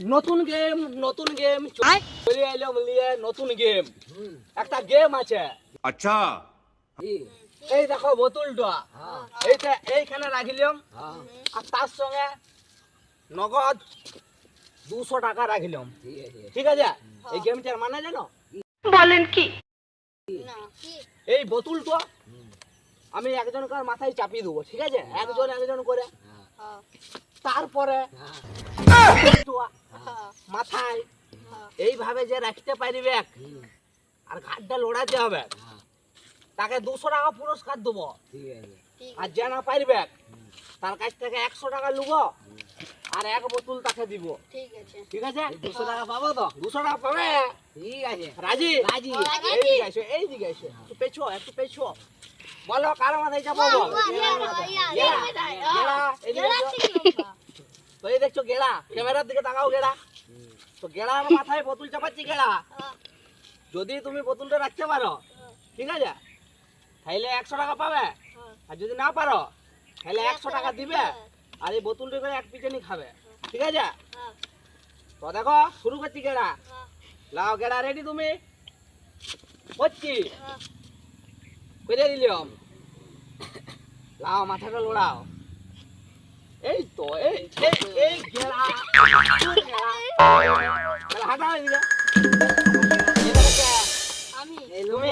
নতুন গেম নতুন গেম চলে এলাম লিয়ে নতুন গেম একটা গেম আছে। আচ্ছা। এই দেখো বোতলটা এইটা এইখানে রাখিলাম আর তার সঙ্গে নগদ দুশো টাকা রাখিলাম ঠিক আছে? এই গেমটার মানে জানো? বলেন কি? এই বোতলটা আমি একজনকার মাথায় চাপিয়ে দেবো ঠিক আছে? একজন একজন করে। তারপরে মাথায় এইভাবে যে রাখতে পারবে আর ঘাটটা লোড়াতে হবে তাকে দুশো টাকা পুরস্কার দেবো আর যে না পারবে তার কাছ থেকে একশো টাকা লুবো আর এক বোতল তাকে দিব ঠিক আছে ঠিক আছে দুশো টাকা পাবো তো দুশো টাকা পাবে ঠিক আছে রাজি রাজি। এই দিকে এসো এই দিকে এসো একটু পেছো একটু পেছো বলো কার মাথায় এসো। তো এই দেখছ গেড়া ক্যামেরার দিকে তাকাও গেড়া। তো গেড়ার মাথায় বোতল চাপাচ্ছি গেড়া। যদি তুমি বোতলটা রাখতে পারো ঠিক আছে? তাহলে একশো টাকা পাবে। আর যদি না পারো তাহলে একশো টাকা দিবে। আর এই বোতলটা করে এক পিছনে খাবে। ঠিক আছে? তো দেখো শুরু করছি গেড়া। লাও গেড়া রেডি তুমি? করছি। করে দিলাম লাও মাথাটা লোড়াও। এই তো এই এই এই? আমি তুমি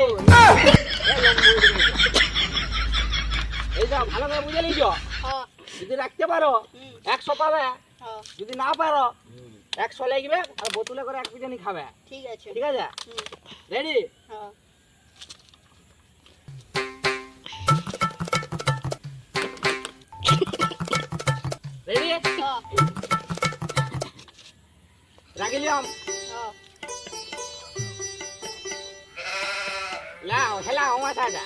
যাও ভালো করে বুঝে হ্যাঁ যদি রাখতে পারো একশো পাবে। যদি না পারো একশো লাগবে আর বোতলে করে এক পিছনে খাবে। ঠিক আছে। ঠিক আছে? রেডি হ্যাঁ। রেডি হ্যাঁ, হ্যাঁ। লাও হেলাও মাথাটা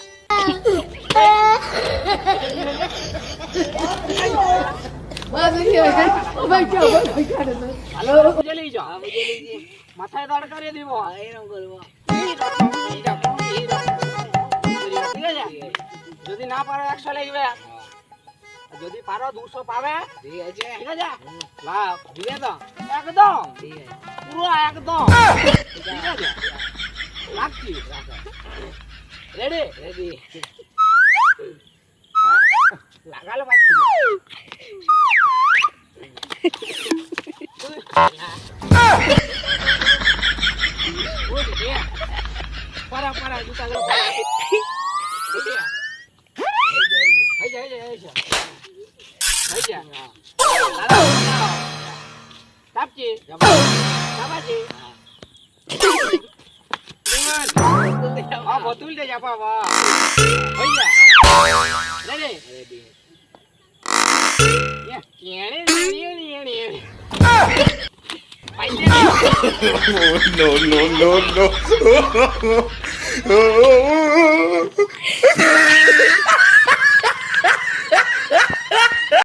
মাথায় দাঁড় করিয়ে দিব এরকম করব যদি না পারো একশো লাগবে আর যদি পারো দুশো পাবে। ঠিক আছে। ঠিক আছে? লাভ ঠিক আছে তো একদম। পুরো একদম। ঠিক আছে? রাখছি। রেডি রেডি লাগালো পাচ্ছি না। ওই যে, পারা পারা জুতা গুলো পারা। ওই যে, এই যে, এই যে, এই যে, এই যে। দাঁড়াও, দাঁড়াও। চাপছি চাপাচ্ছি বোতলটা চাপাবো ওই যে রেডি পাইছে no no no no